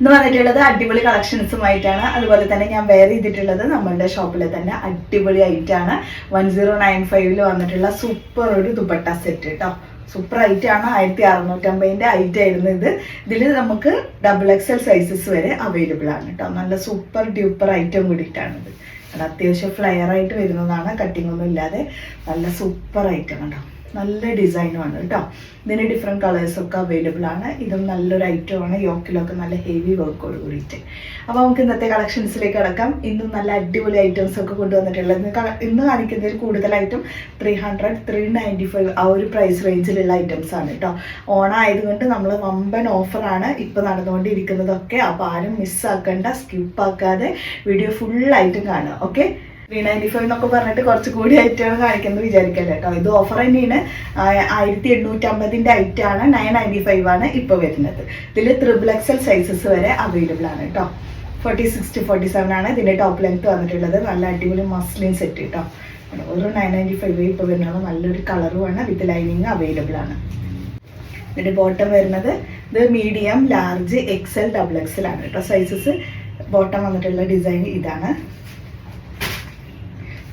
ഇന്ന് വന്നിട്ടുള്ളത് അടിപൊളി കളക്ഷൻസുമായിട്ടാണ്. അതുപോലെ തന്നെ ഞാൻ വെയർ ചെയ്തിട്ടുള്ളത് നമ്മളുടെ ഷോപ്പിലെ തന്നെ അടിപൊളി ആയിട്ടാണ് വൺ സീറോ നയൻ ഫൈവിൽ വന്നിട്ടുള്ള സൂപ്പർ ഒരു ദുപ്പട്ട സെറ്റ് കേട്ടോ സൂപ്പർ ആണ്. ആയിരത്തി അറുന്നൂറ്റമ്പതിന്റെ ഐറ്റ് ആയിരുന്നു ഇത്. ഇതിൽ നമുക്ക് ഡബിൾ എക്സ് എൽ സൈസസ് വരെ അവൈലബിൾ ആണ് കേട്ടോ നല്ല സൂപ്പർ ഡ്യൂപ്പർ ഐറ്റം കൂടിയിട്ടാണിത് അത് അത്യാവശ്യം ഫ്ലെയർ ആയിട്ട് വരുന്നതാണ്. കട്ടിംഗ് ഒന്നും ഇല്ലാതെ നല്ല സൂപ്പർ ഐറ്റം കേട്ടോ നല്ല ഡിസൈനുമാണ് കേട്ടോ. ഇതിന് ഡിഫറെന്റ് കളേഴ്സൊക്കെ അവൈലബിൾ ആണ്. ഇതും നല്ലൊരു ഐറ്റം ആണ്. യോക്കിലൊക്കെ നല്ല ഹെവി വർക്കോട് കൂടിയിട്ട്. അപ്പോൾ നമുക്ക് ഇന്നത്തെ കളക്ഷൻസിലേക്ക് കിടക്കാം. ഇന്നും നല്ല അടിപൊളി ഐറ്റംസ് ഒക്കെ കൊണ്ടുവന്നിട്ടുള്ളത്. ഇന്ന് ഇന്ന് കാണിക്കുന്നതിൽ കൂടുതലായിട്ടും three hundred three ninety five ആ ഒരു പ്രൈസ് റേഞ്ചിലുള്ള ഐറ്റംസ് ആണ് കേട്ടോ. ഓണം ആയതുകൊണ്ട് നമ്മൾ വമ്പൻ ഓഫറാണ് ഇപ്പോൾ നടന്നുകൊണ്ടിരിക്കുന്നതൊക്കെ. അപ്പോൾ ആരും മിസ്സാക്കണ്ട സ്കിപ്പാക്കാതെ വീഡിയോ ഫുള്ളായിട്ടും കാണുക. ഓക്കെ ത്രീ നയന്റി ഫൈവ് എന്നൊക്കെ പറഞ്ഞിട്ട് കുറച്ച് കൂടി ഐറ്റമാണ് കാണിക്കുന്നത് വിചാരിക്കല്ലേ കേട്ടോ ഇത് ഓഫർ തന്നെയാണ്. ആയിരത്തി എണ്ണൂറ്റമ്പതിന്റെ ഐറ്റാണ് നയൻ നയന്റി ഫൈവ് ആണ് ഇപ്പോൾ വരുന്നത്. ഇതിൽ ത്രിബിൾ എക്സൽ സൈസസ് വരെ അവൈലബിൾ ആണ് കേട്ടോ forty six to forty seven ആണ് ഇതിന്റെ ടോപ്പ് ലെങ്ത് വന്നിട്ടുള്ളത്. നല്ല അടിപൊളി മസ്ലിൻ സെറ്റ് കേട്ടോ ഒരു നയൻ നയന്റി ഫൈവ് ഇപ്പോൾ വരുന്നത്. നല്ലൊരു കളറുമാണ് വിത്ത് ലൈനിങ് അവൈലബിൾ ആണ്. ഇതിന്റെ ബോട്ടം വരുന്നത് ഇത് medium large XL double XL ആണ് കേട്ടോ സൈസസ് ബോട്ടം വന്നിട്ടുള്ള ഡിസൈൻ ഇതാണ്.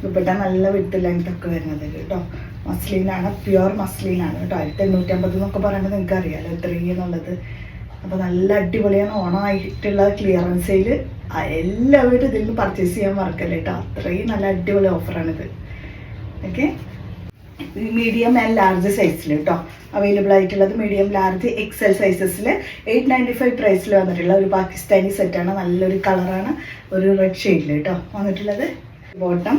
ദുപ്പട്ട നല്ല വിട്ട് ലെങ്ത് ഒക്കെ വരുന്നത് കേട്ടോ. മസ്ലിനാണ് പ്യുവർ മസ്ലിനാണ് കേട്ടോ. ആയിരത്തി എണ്ണൂറ്റമ്പത് എന്നൊക്കെ പറയുന്നത് നിങ്ങൾക്ക് അറിയാലോ എത്രയും എന്നുള്ളത്. അപ്പോൾ നല്ല അടിപൊളിയാണ്. ഓണമായിട്ടുള്ള ക്ലിയറൻസ് സെയിൽ എല്ലാവരും ഇതിൽ നിന്ന് പർച്ചേസ് ചെയ്യാൻ മറക്കല്ലേ കേട്ടോ. അത്രയും നല്ല അടിപൊളി ഓഫറാണിത് ഓക്കെ മീഡിയം ആൻഡ് ലാർജ് സൈസിൽ കേട്ടോ. അവൈലബിൾ ആയിട്ടുള്ളത് മീഡിയം ലാർജ് എക്സൽ സൈസസിൽ എയ്റ്റ് നയന്റി ഫൈവ് പ്രൈസിൽ വന്നിട്ടുള്ള ഒരു പാകിസ്ഥാനി സെറ്റാണ് നല്ലൊരു കളറാണ് ഒരു റെഡ് ഷെയ്ഡിൽ കേട്ടോ വന്നിട്ടുള്ളത്. ബോട്ടം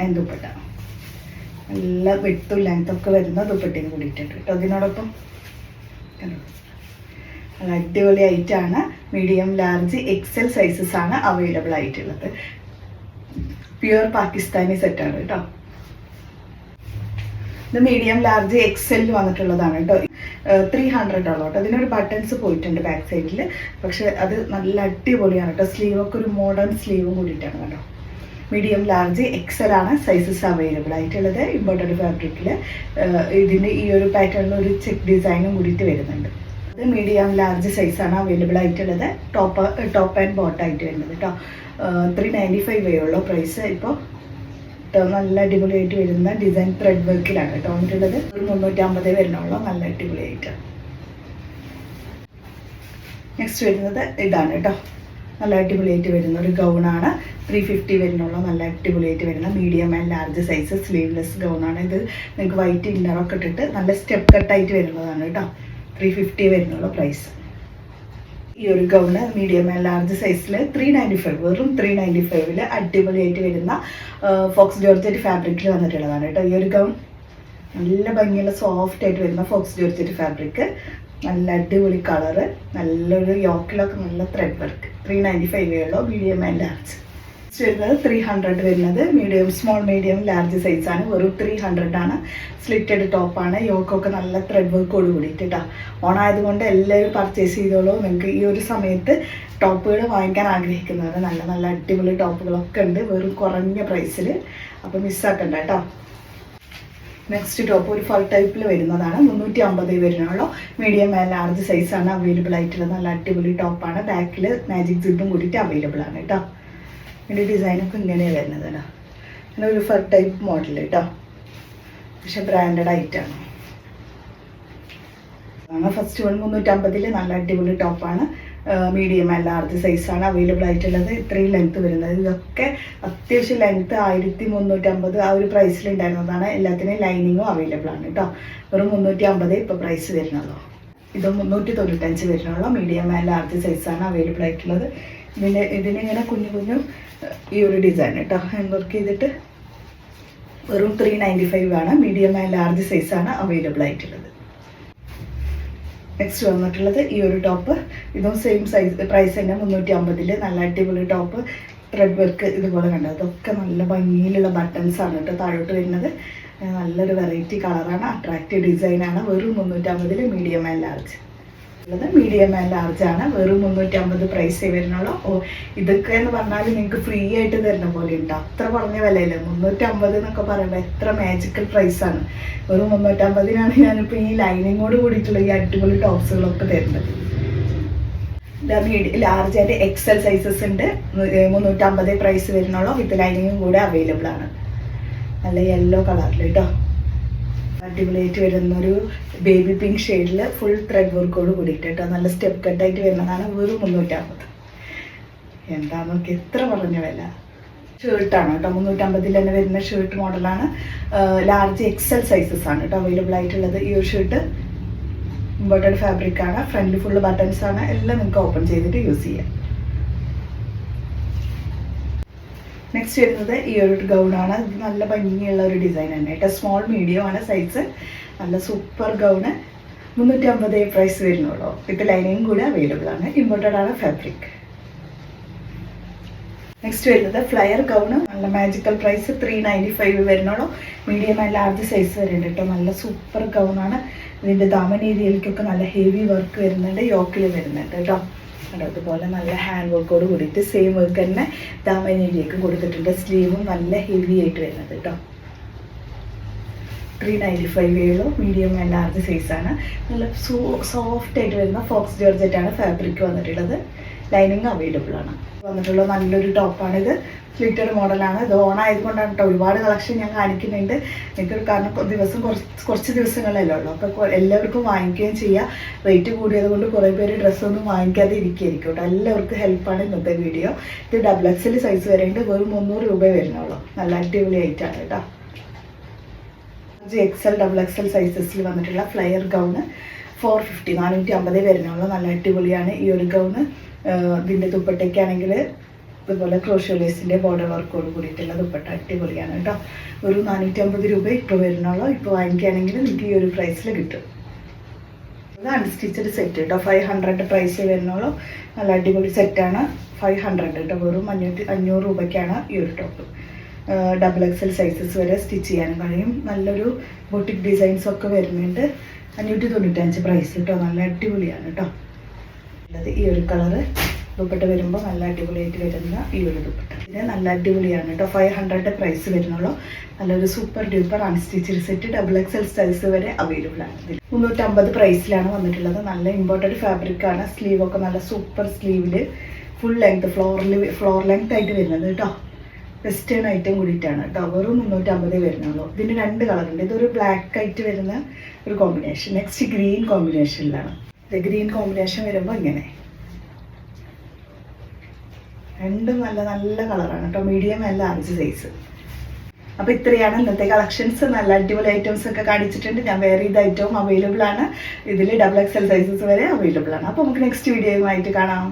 ആൻഡ് ദുപ്പട്ട നല്ല വെട്ടും ലെങ്ത്തൊക്കെ വരുന്ന ദുപ്പട്ടയും കൂടിയിട്ടുണ്ട് കേട്ടോ. അതിനോടൊപ്പം? നല്ല അടിപൊളി ആയിട്ടാണ് മീഡിയം ലാർജ് എക്സൽ സൈസസ് ആണ് അവൈലബിൾ ആയിട്ടുള്ളത്. പ്യുവർ പാകിസ്ഥാനി സെറ്റാണ് കേട്ടോ. ഇത് മീഡിയം ലാർജ് എക്സൽ വന്നിട്ടുള്ളതാണ് കേട്ടോ. ത്രീ ഹൺഡ്രഡ് ഉള്ളൂ കേട്ടോ. അതിനൊരു ബട്ടൺസ് പോയിട്ടുണ്ട് ബാക്ക് സൈഡിൽ പക്ഷെ അത് നല്ല അടിപൊളിയാണ് കേട്ടോ. സ്ലീവൊക്കെ ഒരു മോഡേൺ സ്ലീവും കൂടിയിട്ടാണ് കേട്ടോ മീഡിയം ലാർജ് എക്സൽ ആണ് സൈസസ് അവൈലബിൾ ആയിട്ടുള്ളത്. ഇമ്പോർട്ടഡ് ഫാബ്രിക്കിൽ ഇതിന്റെ ഈ ഒരു പാറ്റേണിൽ ഒരു ചെക്ക് ഡിസൈനും കൂടിയിട്ട് വരുന്നുണ്ട്. അത് മീഡിയം ലാർജ് സൈസാണ് അവൈലബിൾ ആയിട്ടുള്ളത്. ടോപ്പ് ടോപ്പ് ആൻഡ് ബോട്ട് ആയിട്ട് വരുന്നത് കേട്ടോ ത്രീ നയന്റി ഫൈവ് ഉള്ളൂ. പ്രൈസ് ഇപ്പോൾ ഏറ്റവും നല്ല അടിപൊളിയായിട്ട് വരുന്ന ഡിസൈൻ ത്രെഡ് വർക്കിലാണ് കേട്ടോ വന്നിട്ടുള്ളത്. ഒരു മുന്നൂറ്റമ്പത് വരുന്നുള്ളൂ നല്ല അടിപൊളിയായിട്ട്. നെക്സ്റ്റ് വരുന്നത് ഇതാണ് കേട്ടോ നല്ല അടിപൊളിയായിട്ട് വരുന്ന ഒരു ഗൗണാണ് ത്രീ ഫിഫ്റ്റി വരുന്നുള്ള. നല്ല അടിപൊളിയായിട്ട് വരുന്ന medium and large size sleeveless ഗൗണാണ് ഇത് നിങ്ങൾക്ക് വൈറ്റ് ഇന്നറൊക്കെ ഇട്ടിട്ട് നല്ല സ്റ്റെപ്പ് കട്ടായിട്ട് വരുന്നതാണ് കേട്ടോ. ത്രീ ഫിഫ്റ്റി വരുന്നുള്ള പ്രൈസ് ഈ ഒരു ഗൗണ് മീഡിയം ആൻഡ് ലാർജ് സൈസിൽ ത്രീ നയന്റി ഫൈവ് വെറും ത്രീ നയന്റി ഫൈവിൽ അടിപൊളിയായിട്ട് വരുന്ന ഫോക്സ് ജോർജറ്റ് ഫാബ്രിക്കിൽ വന്നിട്ടുള്ളതാണ് കേട്ടോ. ഈ ഒരു ഗൗൺ നല്ല ഭംഗിയുള്ള സോഫ്റ്റ് ആയിട്ട് വരുന്ന ഫോക്സ് ജോർജറ്റ് ഫാബ്രിക് നല്ല അടിപൊളി കളറ് നല്ലൊരു യോക്കിലൊക്കെ നല്ല thread work three ninety five ഉള്ളൂ മീഡിയം ആൻഡ് ലാർജ് വരുന്നത് ത്രീ ഹൺഡ്രഡ് വരുന്നത്. മീഡിയം സ്മോൾ മീഡിയം ലാർജ് സൈസാണ് വെറും ത്രീ ഹൺഡ്രഡ് ആണ്. സ്ലിറ്റഡ് ടോപ്പാണ് യോക്കൊക്കെ നല്ല ത്രെഡ് വർക്കോട് കൂടിയിട്ട് കേട്ടോ ഓണായതുകൊണ്ട് എല്ലാവരും പർച്ചേസ് ചെയ്തോളൂ. നിങ്ങൾക്ക് ഈ ഒരു സമയത്ത് ടോപ്പുകൾ വാങ്ങിക്കാൻ ആഗ്രഹിക്കുന്നവർ നല്ല നല്ല അടിപൊളി ടോപ്പുകളൊക്കെ ഉണ്ട്. വെറും കുറഞ്ഞ പ്രൈസിൽ അപ്പോൾ മിസ്സാക്കണ്ട കേട്ടോ നെക്സ്റ്റ് ടോപ്പ് ഒരു ഫൾ ടൈപ്പിൽ വരുന്നതാണ്. മുന്നൂറ്റി അമ്പത് വരുന്നുള്ളൂ മീഡിയം ആൻഡ് ലാർജ് സൈസാണ് അവൈലബിൾ ആയിട്ടുള്ളത്. നല്ല അടിപൊളി ടോപ്പാണ് ബാക്കിൽ മാജിക് സിബും കൂടിയിട്ട് അവൈലബിൾ ആണ് കേട്ടോ ഇതിന്റെ ഡിസൈനൊക്കെ ഇങ്ങനെയാണ് വരുന്നത് കേട്ടോ അങ്ങനെ ഒരു ഫർ ടൈപ്പ് മോഡൽ കേട്ടോ പക്ഷെ ബ്രാൻഡഡ് ആയിട്ടാണ് ആണ്. ഫസ്റ്റ് വൺ മുന്നൂറ്റമ്പതിൽ നല്ല അടിപൊളി ടോപ്പാണ് മീഡിയം ആൻഡ് ലാർജ് സൈസാണ് അവൈലബിൾ ആയിട്ടുള്ളത്. ഇത്രയും ലെങ്ത്ത് വരുന്നത്. ഇതൊക്കെ അത്യാവശ്യം ലെങ്ത്ത് ആയിരത്തി മുന്നൂറ്റമ്പത് ആ ഒരു പ്രൈസിൽ ഉണ്ടായിരുന്നതാണ് എല്ലാത്തിനും ലൈനിങ്ങും അവൈലബിൾ ആണ് കേട്ടോ വെറും മുന്നൂറ്റി അമ്പത് ഇപ്പോൾ പ്രൈസ് വരുന്നുള്ളൂ. ഇത് മുന്നൂറ്റി തൊണ്ണൂറ്റഞ്ച് വരുന്നുള്ളൂ. മീഡിയം ആൻഡ് ലാർജ് സൈസാണ് അവൈലബിൾ ആയിട്ടുള്ളത്. ഇതിന്റെ ഇതിനിങ്ങനെ കുഞ്ഞു കുഞ്ഞു ഈ ഒരു ഡിസൈൻ കേട്ടോ ഹാൻഡ് വർക്ക് ചെയ്തിട്ട് വെറും ത്രീ നയന്റി ഫൈവ് ആണ് മീഡിയം ആൻഡ് ലാർജ് സൈസാണ് അവൈലബിൾ ആയിട്ടുള്ളത്. നെക്സ്റ്റ് വന്നിട്ടുള്ളത് ഈ ഒരു ടോപ്പ് ഇതും സെയിം സൈസ് പ്രൈസ് തന്നെ മുന്നൂറ്റി അമ്പതിൽ നല്ല അടിപൊളി ടോപ്പ് ത്രെഡ് വർക്ക് ഇതുപോലെ കണ്ടത്. അതൊക്കെ നല്ല ഭംഗിയിലുള്ള ബട്ടൺസ് ആണ് കേട്ടോ താഴോട്ട് വരുന്നത്. നല്ലൊരു വെറൈറ്റി കളറാണ് അട്രാക്റ്റീവ് ഡിസൈനാണ് വെറും മുന്നൂറ്റമ്പതിൽ മീഡിയം ആൻഡ് ലാർജ് ഉള്ളത്. മീഡിയം ആൻഡ് ലാർജ് ആണ്. വെറും മുന്നൂറ്റമ്പത് പ്രൈസേ വരുന്നുള്ളൂ. ഓ ഇതൊക്കെ എന്ന് പറഞ്ഞാൽ നിങ്ങൾക്ക് ഫ്രീ ആയിട്ട് തരുന്ന പോലെ ഉണ്ട്. അത്ര കുറഞ്ഞ വിലയില്ല. മുന്നൂറ്റമ്പത് എന്നൊക്കെ പറയുമ്പോൾ എത്ര മാജിക്കൽ പ്രൈസ് ആണ്. വെറും മുന്നൂറ്റമ്പതിനാണ് ഞാനിപ്പോൾ ഈ ലൈനിങ്ങോട് കൂടിയിട്ടുള്ള ഈ അടിപൊളി ടോപ്സുകളൊക്കെ തരുന്നത്. ലാർജ് ആയിട്ട് എക്സൽ സൈസസ് ഉണ്ട്. മുന്നൂറ്റമ്പത് പ്രൈസ് വരുന്നുള്ളൂ. വിത്ത് ലൈനിങ്ങും കൂടെ അവൈലബിൾ ആണ്. നല്ല യെല്ലോ കളറിൽ കേട്ടോ അടിപൊളിയായിട്ട് വരുന്നൊരു ബേബി പിങ്ക് ഷെയ്ഡിൽ ഫുൾ ത്രെഡ് വർക്കോട് കൂടിയിട്ട് കേട്ടോ. നല്ല സ്റ്റെപ്പ് കട്ടായിട്ട് വരുന്നതാണ് വെറും മുന്നൂറ്റമ്പത്. എന്താ നോക്കി എത്ര പറഞ്ഞ വില? ഷർട്ടാണ് കേട്ടോ. മുന്നൂറ്റമ്പതിൽ തന്നെ വരുന്ന ഷേർട്ട് മോഡലാണ് ലാർജ് എക്സൽ സൈസസ് ആണ് കേട്ടോ അവൈലബിൾ ആയിട്ടുള്ളത്. ഈ ഒരു ഷർട്ട് ഇമ്പോർട്ടഡ് ഫാബ്രിക് ആണ്. ഫുള്ള് ബട്ടൺസ് ആണ്. എല്ലാം നിങ്ങൾക്ക് ഓപ്പൺ ചെയ്തിട്ട് യൂസ് ചെയ്യാം. നെക്സ്റ്റ് വരുന്നത് ഈ ഒരു ഗൗൺ ആണ്. ഇത് നല്ല ഭംഗിയുള്ള ഒരു ഡിസൈൻ തന്നെ. കേട്ടോ. സ്മോൾ മീഡിയം ആണ് സൈസ് നല്ല സൂപ്പർ ഗൗണ് മുന്നൂറ്റി അമ്പത് പ്രൈസ് വരുന്നുള്ളൂ. വിത്ത് ലൈനിങ് കൂടെ അവൈലബിൾ ആണ്. ഇമ്പോർട്ടഡ് ആണ് ഫാബ്രിക് നെക്സ്റ്റ് വരുന്നത് ഫ്ലയർ ഗൗണ് നല്ല magical price three ninety five വരുന്നുള്ളൂ. മീഡിയം ആൻഡ് ലാർജ് സൈസ് വരുന്നുണ്ട് കേട്ടോ. നല്ല സൂപ്പർ ഗൗണാണ് ഇതിന്റെ ദാമൻ ഏരിയയിലേക്കൊക്കെ നല്ല ഹെവി വർക്ക് വരുന്നുണ്ട്. യോക്കിൽ വരുന്നുണ്ട് കേട്ടോ. കേട്ടോ അതുപോലെ നല്ല ഹാൻഡ് വർക്കോട് കൂടിയിട്ട് സെയിം വർക്ക് തന്നെ ദാമൻ കൊടുത്തിട്ടുണ്ട്. സ്ലീവും നല്ല ഹെവി ആയിട്ട് വരുന്നത് കേട്ടോ ത്രീ നയന്റി ഫൈവ് ഏഴോ മീഡിയം ആൻഡ് ലാർജ് സൈസാണ് നല്ല സോഫ്റ്റ് ആയിട്ട് വരുന്ന ഫോക്സ് ജോർജറ്റാണ് ഫാബ്രിക് വന്നിട്ടുള്ളത്. ലൈനിങ് അവൈലബിൾ ആണ്. വന്നിട്ടുള്ള നല്ലൊരു ടോപ്പാണ് ഇത്. സ്ലിറ്റഡ് മോഡലാണ് ഇത് ഓൺ ആയതുകൊണ്ടാണ് കേട്ടോ ഒരുപാട് കളക്ഷൻ ഞാൻ കാണിക്കുന്നുണ്ട്. എനിക്ക് കാരണം ദിവസം കുറച്ച് കുറച്ച് ദിവസങ്ങളല്ലേ ഉള്ളൂ. അപ്പോൾ എല്ലാവർക്കും വാങ്ങിക്കുകയും ചെയ്യാം. റേറ്റ് കൂടിയത് കൊണ്ട് കുറേ പേര് ഡ്രസ്സൊന്നും വാങ്ങിക്കാതെ ഇരിക്കുകയായിരിക്കും കേട്ടോ എല്ലാവർക്കും ഹെൽപ്പാണ് ഇന്നത്തെ വീഡിയോ ഇത് ഡബിൾ എക്സൽ സൈസ് വരെയുണ്ട് വെറും മുന്നൂറ് രൂപ വരുന്നുള്ളൂ. നല്ല അടിപൊളി ആയിട്ടാണ് കേട്ടോ എക്സൽ ഡബിൾ എക്സൽ സൈസസിൽ വന്നിട്ടുള്ള ഫ്ലയർ ഗൗണ് ഫോർ ഫിഫ്റ്റി നാനൂറ്റി അമ്പതേ വരുന്നുള്ളൂ. നല്ല അടിപൊളിയാണ് ഈ ഒരു ഗൗണ് ഇതിന്റെ ദുപ്പട്ടയ്ക്കാണെങ്കിൽ ഇതുപോലെ ക്രോഷ്യോലേസിന്റെ ബോർഡർ വർക്കോട് കൂടിയിട്ടുള്ള ദുപ്പട്ട അടിപൊളിയാണ് കേട്ടോ. ഒരു നാനൂറ്റമ്പത് രൂപ ഇപ്പോൾ വരുന്നുള്ളൂ ഇപ്പോൾ വാങ്ങിക്കുകയാണെങ്കിൽ നിങ്ങൾക്ക് ഈ ഒരു പ്രൈസിൽ കിട്ടും. ഇത് അൺസ്റ്റിച്ചഡ് സെറ്റ് കേട്ടോ. ഫൈവ് ഹൺഡ്രഡ് പ്രൈസ് വരുന്നുള്ളൂ നല്ല അടിപൊളി സെറ്റാണ് ഫൈവ് ഹൺഡ്രഡ് കേട്ടോ. വെറും അഞ്ഞൂറ്റി അഞ്ഞൂറ് രൂപയ്ക്കാണ് ഈ ഒരു ടോപ്പ് ഡബിൾ എക്സൽ സൈസസ് വരെ സ്റ്റിച്ച് ചെയ്യാനും കഴിയും. നല്ലൊരു ബൊട്ടിക് ഡിസൈൻസ് ഒക്കെ വരുന്നുണ്ട്. അഞ്ഞൂറ്റി തൊണ്ണൂറ്റഞ്ച് പ്രൈസ് കേട്ടോ. നല്ല അടിപൊളിയാണ് കേട്ടോ. ഉള്ളത് ഈ ഒരു കളറ് ദുപ്പട്ട വരുമ്പോൾ നല്ല അടിപൊളിയായിട്ട് വരുന്ന ഈ ഒരു ദുപ്പട്ട. ഇത് നല്ല അടിപൊളിയാണ് കേട്ടോ. ഫൈവ് ഹൺഡ്രഡ് പ്രൈസ് വരുന്നുള്ളൂ. നല്ലൊരു super duper unstitched set double X L size വരെ അവൈലബിൾ ആണ് മുന്നൂറ്റമ്പത് പ്രൈസിലാണ് വന്നിട്ടുള്ളത്. നല്ല ഇമ്പോർട്ടന്റ് ഫാബ്രിക് ആണ്. സ്ലീവ് ഒക്കെ നല്ല സൂപ്പർ സ്ലീവിൽ ഫുൾ ലെങ്ത് ഫ്ലോറിൽ ഫ്ലോർ ലെങ്ത് ആയിട്ട് വരുന്നത് കേട്ടോ. വെസ്റ്റേൺ ഐറ്റം കൂടിയിട്ടാണ് കേട്ടോ. വെറും മുന്നൂറ്റമ്പതേ വരുന്നുള്ളൂ. ഇതിന് രണ്ട് കളറുണ്ട് ഇതൊരു ബ്ലാക്ക് ആയിട്ട് വരുന്ന ഒരു കോമ്പിനേഷൻ നെക്സ്റ്റ് ഗ്രീൻ കോമ്പിനേഷനിലാണ് ഗ്രീൻ കോമ്പിനേഷൻ വരുമ്പോൾ ഇങ്ങനെ. രണ്ടും നല്ല നല്ല കളറാണ് കേട്ടോ മീഡിയം അല്ല അഞ്ച് സൈസ് അപ്പോൾ ഇത്രയാണ് ഇന്നത്തെ കളക്ഷൻസ് നല്ല അടിപൊളി ഐറ്റംസ് ഒക്കെ കാണിച്ചിട്ടുണ്ട്. ഞാൻ വേറെ ഇത് ഐറ്റവും അവൈലബിൾ ആണ്. ഇതിൽ ഡബിൾ എക്സൽ സൈസസ് വരെ അവൈലബിൾ ആണ്. അപ്പോൾ നമുക്ക് നെക്സ്റ്റ് വീഡിയോയുമായിട്ട് കാണാം.